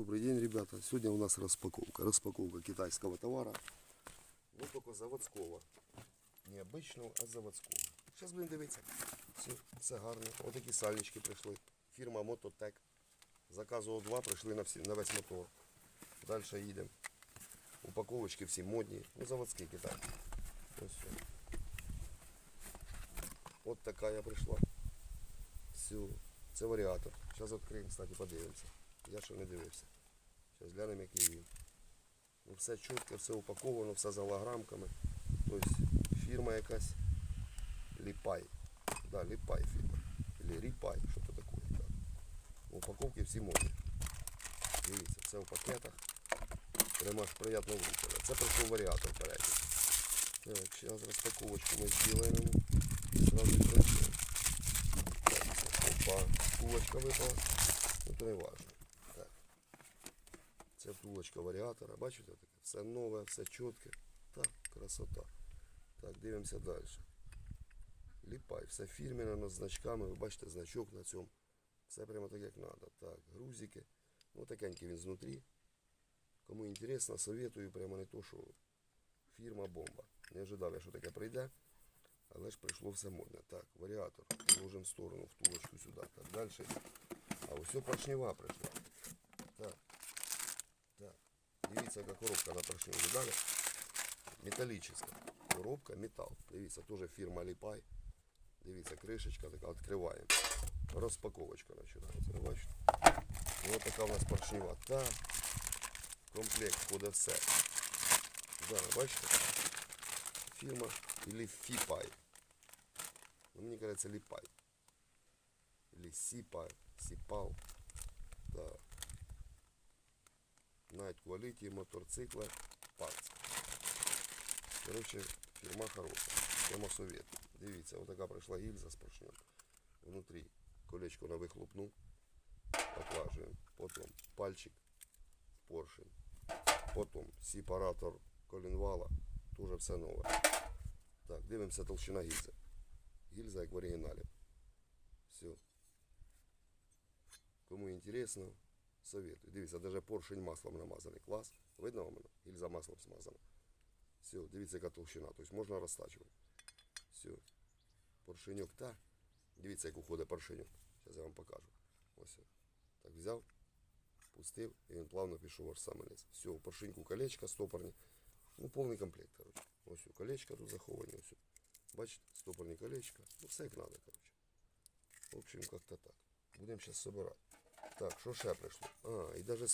Добрый день, ребята. Сегодня у нас распаковка. Распаковка китайского товара. Ну, только заводского. Не обычного, а заводского. Зараз будемо дивитися. Все, все гарно. Ось такі сальнички прийшли. Фірма Мототек. Заказував два, прийшли на, на весь мотор. Далі їдемо. Упаковочки всі модні. Ну, заводський Китай. Ось все. От така я прийшла. Все. Це варіатор. Зараз відкриємо, кстати, подивимося. Я ще не дивився. Зараз глянемо, який він. Ну, все чітко, все упаковано, все за голограмками. Тобто фірма якась Ліпай. Да, Ліпай фірма. Или Ріпай, що то таке. Так. Упаковки всі модні. Дивіться, все в пакетах. Прямо аж приємно вручено. Це прийшов варіатор передній. Так, зараз розпаковочку ми зробимо. Зразу. Так, опа, втулочка випала. Ну то не важно. Так. Це втулочка варіатора. Бачите таке? Все нове, все чітке. Так, красота. Так, дивимося далі. Ліпай, все фірмено, з значками. Ви бачите значок на цьому. Все прямо так, як треба. Так, грузики. Ну, такенький він знутрі. Кому інтересно, советую, прямо не то, що фірма бомба. Не ожидав я, що таке прийде. Але ж прийшло все модне. Так, варіатор. Ложимо в сторону, втулочку сюди. Так, далі. А ось поршнева прийшла. Дивіться, яка коробка на поршню. Видали? Металлическа. Коробка метал. Дивіться, теж фірма Ліпай. Дивіться, кришечка така, відкриваємо. Розпаковочка починається. Ви бачите? І ось така у нас поршнева. Та комплект входить все. Да, бачите? Фірма или Фіпай. Ну, мені кажется, Ліпай. Или Сіпай, Сіпал. Night Quality, мотоцикла, парц. Короче, фірма хороша. Прямо совет. Дивіться, отака прийшла гільза з поршнем. Внутрі колечко на вихлопну. Отлажуємо. Потім пальчик в поршень. Потім сепаратор колінвала. Тоже все нове. Так, дивимося толщина гільзи. Гільза як в оригіналі. Все. Кому інтересно, советую. Дивіться, навіть поршень маслом намазаний. Клас. Видно вам? Гільза маслом смазана. Все, дивіться, яка толщина. Тобто можна розтачувати. Все. Поршеньок та. Дивіться, як уходить поршеньок. Зараз я вам покажу. Ось. Так взяв, пустив, і він плавно пішов аж саме низ. Все, у поршеньку колечка, стопорні. Ну, повний комплект, коротше. Ось у колечка тут заховані. Ось. Бачите, стопорні колечка. Ну, все як треба, коротше. В общем, как-то так. Будемо зараз собирати. Так, що ще прийшло? А, і навіть